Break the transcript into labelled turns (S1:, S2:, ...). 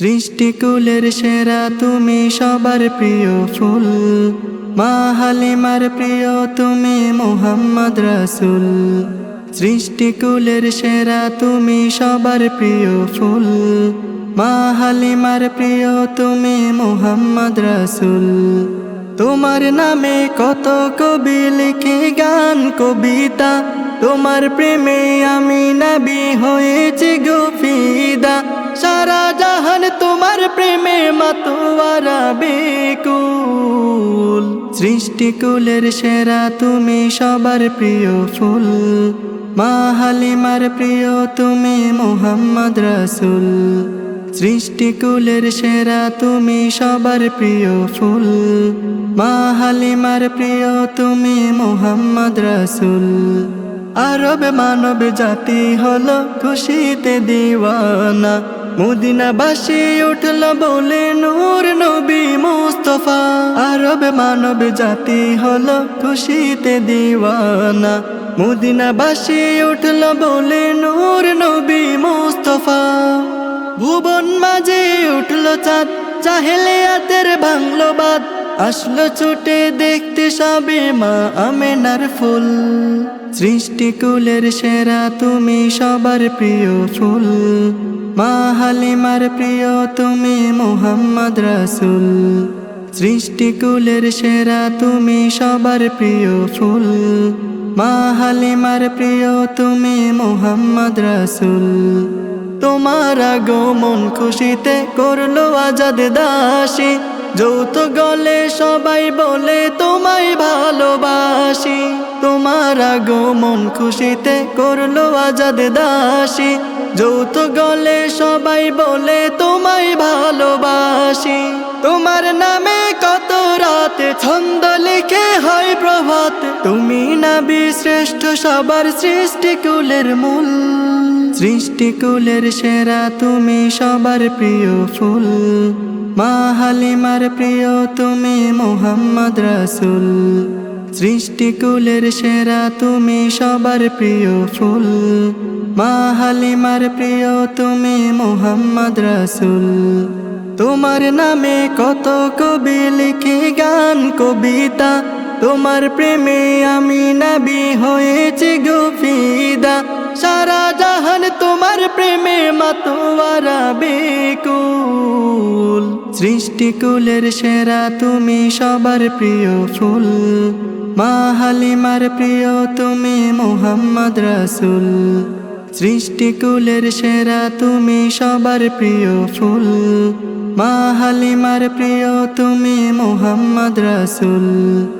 S1: সৃষ্টিকুলের সেরা তুমি সবার প্রিয় ফুল। মা হালিমার প্রিয় তুমি মোহাম্মদ রাসুল। সৃষ্টিকুলের সেরা তুমি সবার প্রিয় ফুল। মা হালিমার প্রিয় তুমি মোহাম্মদ রাসুল। তোমার নামে কত কবি লিখে গান, কবিতা। তোমার প্রেমে আমি নবী হয়েছি গোফিদা সারা জাহান তোমার প্রেমে মাতোয়ারা বেকুল। সৃষ্টিকুলের সেরা তুমি সবার প্রিয় ফুল। মা হালিমার প্রিয় তুমি মোহাম্মদ রাসুল। সৃষ্টিকুলের সেরা তুমি সবার প্রিয় ফুল। মা হালিমার প্রিয় তুমি মোহাম্মদ রাসুল। আরব মানব জাতি হলো খুশিতে দিওয়ানা। মুদিনাবাসী উঠল বলে, নূর নবী মুস্তফা, আরব মানব জাতি হল খুশিতে দিওয়ানা। মদিনাবাসী উঠল বলে, নূর নবী মুস্তফা। ভুবন মাঝে উঠল চাঁদ চাহেলে আতের ভাঙল বাদ আসলো ছুটে দেখতে সবে মা আমেনার ফুল। সৃষ্টিকুলের সেরা তুমি সবার প্রিয় ফুল। মা হালিমার প্রিয় তুমি মোহাম্মদ রাসুল। সৃষ্টিকুলের সেরা তুমি সবার প্রিয় ফুল। মা হালিমার প্রিয় তুমি মোহাম্মদ রাসুল। তোমার আগমন খুশিতে করল আজাদ দাসী। যৌথ গলে সবাই বলে, তোমায় ভালোবাসি। তোমার আগমন খুশিতে করল আজাদ দাসী। যৌথ গলে সবাই বলে, তোমায় ভালোবাসি। তোমার নামে কত রাতে ছন্দ লিখে হয় প্রভাত। তুমি নাবি শ্রেষ্ঠ সবার সৃষ্টিকুলের মূল। সৃষ্টিকুলের সেরা তুমি সবার প্রিয় ফুল। মা হালিমার প্রিয় তুমি মোহাম্মদ রাসুল। সৃষ্টিকুলের সেরা তুমি সবার প্রিয় ফুল। মা হালিমার প্রিয় তুমি মোহাম্মদ রাসুল। তোমার নামে কত কবি লিখে গান, কবিতা। তোমার প্রেমে আমি নবী হয়েছি গোফিদা। সারা জাহান তোমার প্রেমে মাতোয়ারা বেকুল। সৃষ্টিকুলের সেরা তুমি সবার প্রিয় ফুল। মা হালিমার প্রিয় তুমি মোহাম্মদ রাসুল। সৃষ্টিকুলের সেরা তুমি সবার প্রিয় ফুল। মা হালিমার প্রিয় তুমি মোহাম্মদ রাসুল।